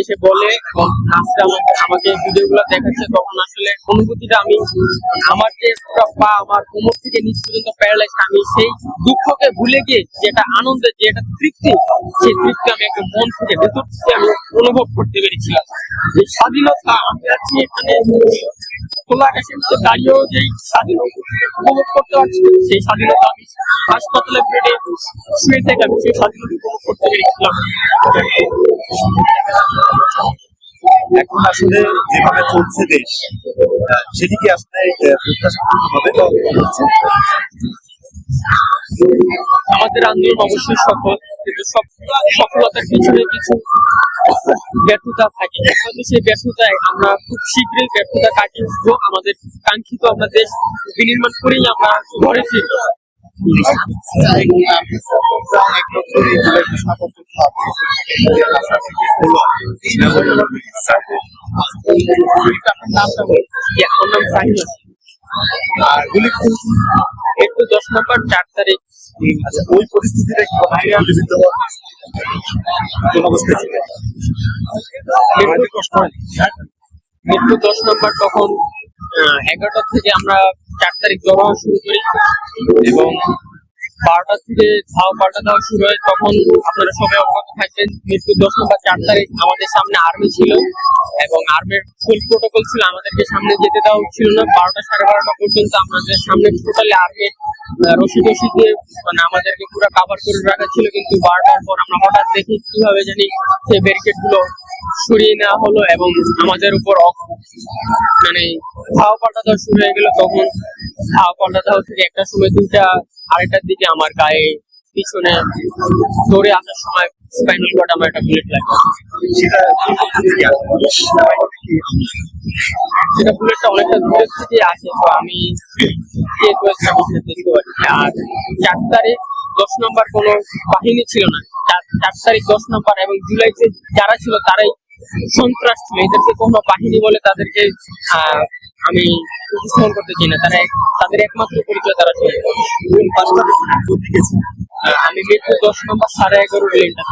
এসে বলে এবং আমাকে আমাকে ভিডিওগুলো দেখাচ্ছে, তখন আসলে অনুভূতিটা আমি, আমার যে পা, আমার কোমর থেকে নিচ পর্যন্ত প্যারালাইজ আমি সেই দুঃখকে ভুলে গিয়ে যেটা যে একটা তৃপ্তি, সেই তৃপ্তি আমি একটা মন থেকে, ভেতর থেকে আমি অনুভব করতে পেরেছিলাম। যে স্বাধীনতা আমি আছি এখানে। খোলা আকাশের নিচে দাঁড়িয়েও যে স্বাধীনতা উপভোগ করতে পারছি সেই স্বাধীনতা আমি হাসপাতালে বেডে শুয়ে থেকে আমি সেই স্বাধীনতা উপভোগ করতে পেরেছিলাম। এখন আসলে যেভাবে চলছে দেশ সেদিকে আসলে হবে আমাদের আন্দোলন অবশ্যই সফল কিন্তু সব সফলতার পিছনে কিছু ব্যর্থতা থাকে। হয়তো সেই ব্যর্থতায় আমরা খুব শীঘ্রই ব্যর্থতা কাটিয়ে উঠবো। আমাদের কাঙ্ক্ষিত আমরা দেশ বিনির্মাণ করেই আমরা ঘরে ফিরবো। আমার নাম সাহিল আর গুলি একটু দশ নম্বর চার তারিখ। আচ্ছা ওই পরিস্থিতিটা বিভিন্ন অবস্থায় মৃত্যু দশ নম্বর তখন এগারোটা থেকে আমরা চার তারিখ জমা শুরু করি এবং বারোটা থেকে ধাও বারোটা দেওয়া শুরু হয়। তখন আপনারা সবাই অবগত থাকবেন, মৃত্যু দশ নম্বর চার তারিখ আমাদের সামনে আর্মি ছিল। এবং আর্মির ফুল প্রোটোকল ছিল, আমাদেরকে সামনে যেতে দেওয়া ছিল না। বারোটা সাড়ে বারোটা পর্যন্ত আমাদের সামনে টোটালি আর্মির রশি টসি দিয়ে মানে আমাদেরকে পুরো কাভার করে রাখা ছিল। কিন্তু বারোটার পর আমরা হঠাৎ দেখি কীভাবে জানি সেই ব্যারিকেডগুলো সরিয়ে নেওয়া হলো এবং আমাদের উপর মানে ধাওয়া পাল্টা দেওয়া শুরু হয়ে গেল। তখন ধাওয়া পাল্টা দেওয়া থেকে একটা সময় দুইটা আড়াইটার দিকে আমার গায়ে পিছনে দৌড়ে আসার সময় স্পাইনাল কর্ড আমার একটা বুলেট লাগে। সেটা বুলেটটা অনেকটা দূরের থেকে আসে, তো আমি পারি আর চার তারিখ দশ নম্বর কোনো বাহিনী ছিল না। চার তারিখ দশ নম্বর এবং জুলাইতে যারা ছিল, তারাই সন্ত্রাস। ছিল এদেরকে কোনো বাহিনী বলে তাদেরকে আমি উপস্থাপন করতে চাই না। তারা তাদের একমাত্র পরিচয় তারা ছিল। আমি মৃত্যু দশ নম্বর সাড়ে এগারো লেনটা